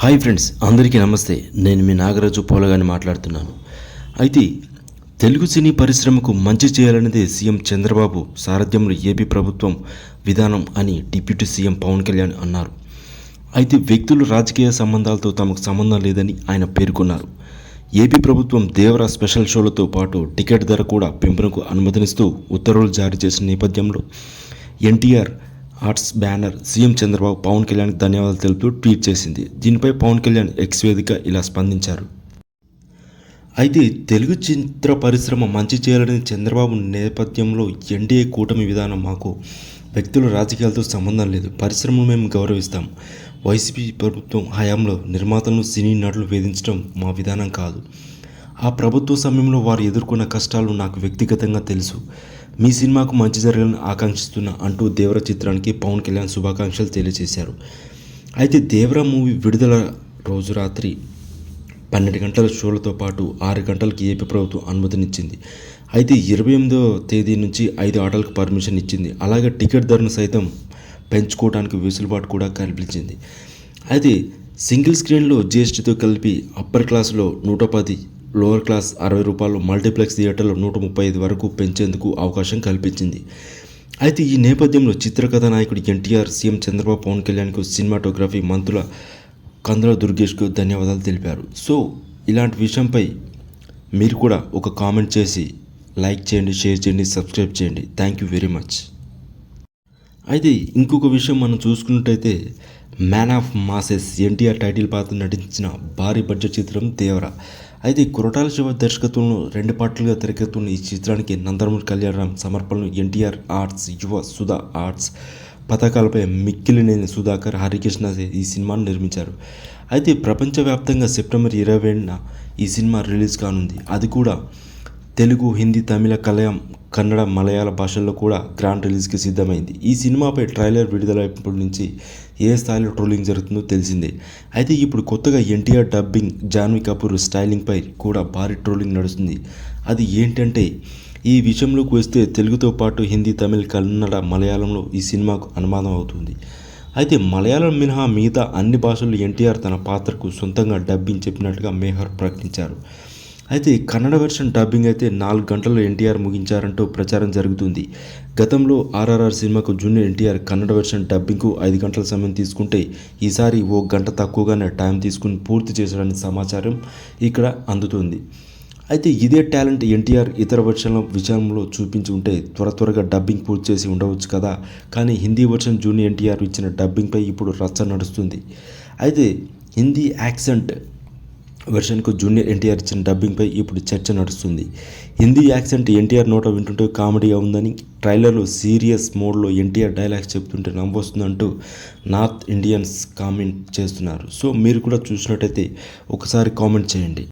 Hi friends అందరికీ నమస్తే. నేను మీ నాగరాజు పోలగాని మాట్లాడుతున్నాను. అయితే తెలుగు సినీ పరిశ్రమకు మంచి చేయాలన్నదే సీఎం చంద్రబాబు సారథ్యంలో ఏపీ ప్రభుత్వం విధానం అని డిప్యూటీ సీఎం పవన్ కళ్యాణ్ అన్నారు. అయితే వ్యక్తులు రాజకీయ సంబంధాలతో తమకు సంబంధం లేదని ఆయన పేర్కొన్నారు. ఏపీ ప్రభుత్వం దేవర స్పెషల్ షోలతో పాటు టికెట్ ధర కూడా పెంపునకు అనుమతినిస్తూ ఉత్తర్వులు జారీ చేసిన నేపథ్యంలో NTR arts banner CM Chandrababu Pawan కళ్యాణ్కి ధన్యవాదాలు తెలుపుతూ ట్వీట్ చేసింది. దీనిపై పవన్ కళ్యాణ్ ఎక్స్ వేదిక ఇలా స్పందించారు. అయితే తెలుగు చిత్ర పరిశ్రమ మంచి చేయాలని చంద్రబాబు నేపథ్యంలో ఎన్డీఏ కూటమి విధానం మాకు వ్యక్తుల రాజకీయాలతో సంబంధం లేదు. పరిశ్రమను మేము గౌరవిస్తాం. వైసీపీ ప్రభుత్వం హయాంలో నిర్మాతలను సినీ నటులు వేధించడం మా విధానం కాదు. ఆ ప్రభుత్వ సమయంలో వారు ఎదుర్కొన్న కష్టాలు నాకు వ్యక్తిగతంగా తెలుసు. మీ సినిమాకు మంచి జరగాలని ఆకాంక్షిస్తున్నా అంటూ దేవర చిత్రానికి పవన్ కళ్యాణ్ శుభాకాంక్షలు తెలియజేశారు. అయితే దేవర మూవీ విడుదల రోజు రాత్రి పన్నెండు గంటల షోలతో పాటు ఆరు గంటలకు ఏపీ ప్రభుత్వం అనుమతినిచ్చింది. అయితే ఇరవై ఎనిమిదో తేదీ నుంచి ఐదు ఆటలకు పర్మిషన్ ఇచ్చింది. అలాగే టికెట్ ధరను సైతం పెంచుకోవడానికి వెసులుబాటు కూడా కల్పించింది. అయితే సింగిల్ స్క్రీన్లో జిఎస్టీతో కలిపి అప్పర్ క్లాస్లో నూట పది లోవర్ క్లాస్ అరవై రూపాయలు మల్టీప్లెక్స్ థియేటర్లో నూట ముప్పై ఐదు వరకు పెంచేందుకు అవకాశం కల్పించింది. అయితే ఈ నేపథ్యంలో చిత్రకథ నాయకుడు ఎన్టీఆర్ సీఎం చంద్రబాబు పవన్ కళ్యాణ్కు సినిమాటోగ్రఫీ మంత్రుల కందుల దుర్గేష్కు ధన్యవాదాలు తెలిపారు. సో ఇలాంటి విషయంపై మీరు కూడా ఒక కామెంట్ చేసి లైక్ చేయండి షేర్ చేయండి సబ్స్క్రైబ్ చేయండి. Thank you very much. అయితే ఇంకొక విషయం మనం చూసుకున్నట్టయితే man of masses NTR title పాత్ర నటించిన భారీ బడ్జెట్ చిత్రం దేవర. అయితే కొరటాల శివ దర్శకత్వంలో రెండు పాటలుగా తెరకెత్తున్న ఈ చిత్రానికి Nandamuri Kalyanram సమర్పణలు NTR Arts Yuva Sudha Arts పథకాలపై మిక్కిలినేని సుధాకర్ హరికృష్ణ ఈ సినిమాను నిర్మించారు. అయితే ప్రపంచవ్యాప్తంగా సెప్టెంబర్ ఇరవై ఏడున ఈ సినిమా రిలీజ్ కానుంది. అది కూడా తెలుగు హిందీ తమిళ కలయం కన్నడ మలయాళ భాషల్లో కూడా గ్రాండ్ రిలీజ్కి సిద్ధమైంది. ఈ సినిమాపై ట్రైలర్ విడుదలైనప్పటి నుంచి ఏ స్థాయిలో ట్రోలింగ్ జరుగుతుందో తెలిసిందే. అయితే ఇప్పుడు కొత్తగా ఎన్టీఆర్ డబ్బింగ్ జాన్వీ కపూర్ స్టైలింగ్పై కూడా భారీ ట్రోలింగ్ నడుస్తుంది. అది ఏంటంటే ఈ విషయంలోకి వస్తే తెలుగుతో పాటు హిందీ తమిళ కన్నడ మలయాళంలో ఈ సినిమాకు అనుమానం అవుతుంది. అయితే మలయాళం మినహా మిగతా అన్ని భాషల్లో ఎన్టీఆర్ తన పాత్రకు సొంతంగా డబ్బింగ్ చెప్పినట్టుగా మేహర్ ప్రకటించారు. అయితే కన్నడ వెర్షన్ డబ్బింగ్ అయితే నాలుగు గంటల్లో ఎన్టీఆర్ ముగించారంటూ ప్రచారం జరుగుతుంది. గతంలో ఆర్ఆర్ఆర్ సినిమాకు జూనియర్ ఎన్టీఆర్ కన్నడ వెర్షన్ డబ్బింగ్కు ఐదు గంటల సమయం తీసుకుంటే ఈసారి ఓ గంట తక్కువగానే టైం తీసుకుని పూర్తి చేశాడని సమాచారం ఇక్కడ అందుతుంది. అయితే ఇదే టాలెంట్ ఎన్టీఆర్ ఇతర వర్షన్ల విషయంలో చూపించి ఉంటే త్వర త్వరగా డబ్బింగ్ పూర్తి చేసి ఉండవచ్చు కదా? కానీ హిందీ వర్షన్ జూనియర్ ఎన్టీఆర్ ఇచ్చిన డబ్బింగ్పై ఇప్పుడు రచ్చ నడుస్తుంది. అయితే హిందీ యాక్సెంట్ వెర్షన్కు జూనియర్ ఎన్టీఆర్ ఇచ్చిన డబ్బింగ్పై ఇప్పుడు చర్చ నడుస్తుంది. హిందీ యాక్సెంట్ ఎన్టీఆర్ నోట వింటుంటే కామెడీగా ఉందని ట్రైలర్లో సీరియస్ మోడ్లో ఎన్టీఆర్ డైలాగ్స్ చెప్తుంటే నవ్వొస్తుందంటూ నార్త్ ఇండియన్స్ కామెంట్ చేస్తున్నారు. సో మీరు కూడా చూసినట్టయితే ఒకసారి కామెంట్ చేయండి.